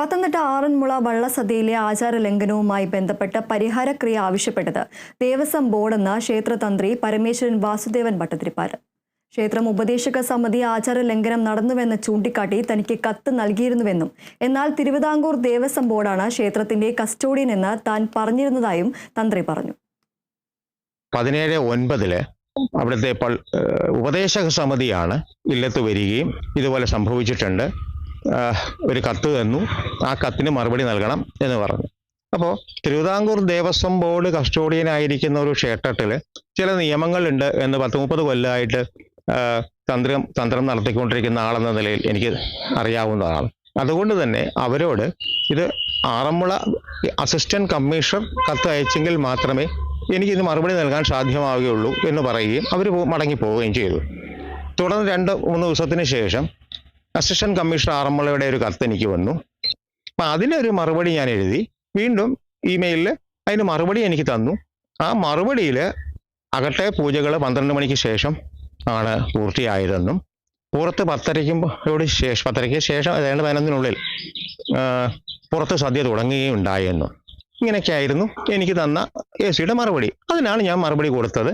പത്തനംതിട്ട ആറന്മുള വള്ളസദ്യയിലെ ആചാര ലംഘനവുമായി ബന്ധപ്പെട്ട പരിഹാരക്രിയ ആവശ്യപ്പെട്ടത് ദേവസ്വം ബോർഡെന്ന് ക്ഷേത്രതന്ത്രി പരമേശ്വരൻ വാസുദേവൻ ഭട്ടതിരിപ്പാട്. ക്ഷേത്രം ഉപദേശക സമിതി ആചാര ലംഘനം നടന്നുവെന്ന് ചൂണ്ടിക്കാട്ടി തനിക്ക് കത്ത് നൽകിയിരുന്നുവെന്നും എന്നാൽ തിരുവിതാംകൂർ ദേവസ്വം ബോർഡാണ് ക്ഷേത്രത്തിന്റെ കസ്റ്റോഡിയൻ എന്ന് താൻ പറഞ്ഞിരുന്നതായും തന്ത്രി പറഞ്ഞു. പതിനേഴ് ഒൻപതിൽ അവിടുത്തെ ഉപദേശക സമിതിയാണ് ഇല്ലത്ത് വരികയും ഇതുപോലെ സംഭവിച്ചിട്ടുണ്ട്. ഒരു കത്ത് തന്നു. ആ കത്തിന് മറുപടി നൽകണം എന്ന് പറഞ്ഞു. അപ്പോൾ തിരുവിതാംകൂർ ദേവസ്വം ബോർഡ് കസ്റ്റോഡിയനായിരിക്കുന്ന ഒരു ക്ഷേത്രത്തിൽ ചില നിയമങ്ങളുണ്ട് എന്ന് പത്ത് മുപ്പത് കൊല്ലമായിട്ട് തന്ത്രം തന്ത്രം നടത്തിക്കൊണ്ടിരിക്കുന്ന ആളെന്ന നിലയിൽ എനിക്ക് അറിയാവുന്നതാണ് അതുകൊണ്ട് തന്നെ അവരോട് ഇത് ആറന്മുള അസിസ്റ്റന്റ് കമ്മീഷണർ കത്ത് അയച്ചെങ്കിൽ മാത്രമേ എനിക്കിത് മറുപടി നൽകാൻ സാധ്യമാവുകയുള്ളൂ എന്ന് പറയുകയും അവർ മടങ്ങി പോവുകയും ചെയ്തു. തുടർന്ന് രണ്ട് മൂന്ന് ദിവസത്തിന് ശേഷം അസിസ്റ്റന്റ് കമ്മീഷണർ ആറന്മുളയുടെ ഒരു കത്ത് എനിക്ക് വന്നു. അപ്പം അതിനൊരു മറുപടി ഞാൻ എഴുതി. വീണ്ടും ഇമെയിലിൽ അതിന് മറുപടി എനിക്ക് തന്നു. ആ മറുപടിയിൽ അകട്ടെ പൂജകൾ പന്ത്രണ്ട് മണിക്ക് ശേഷം ആണ് പൂർത്തിയായതെന്നും പുറത്ത് പത്തരയ്ക്കുമ്പോട് ശേഷം പത്തരയ്ക്ക് ശേഷം ഏതാണ്ട് പതിനൊന്നിനുള്ളിൽ പുറത്ത് സദ്യ തുടങ്ങുകയും ഉണ്ടായെന്നും ഇങ്ങനെയൊക്കെയായിരുന്നു എനിക്ക് തന്ന എ സിയുടെ മറുപടി. അതിനാണ് ഞാൻ മറുപടി കൊടുത്തത്.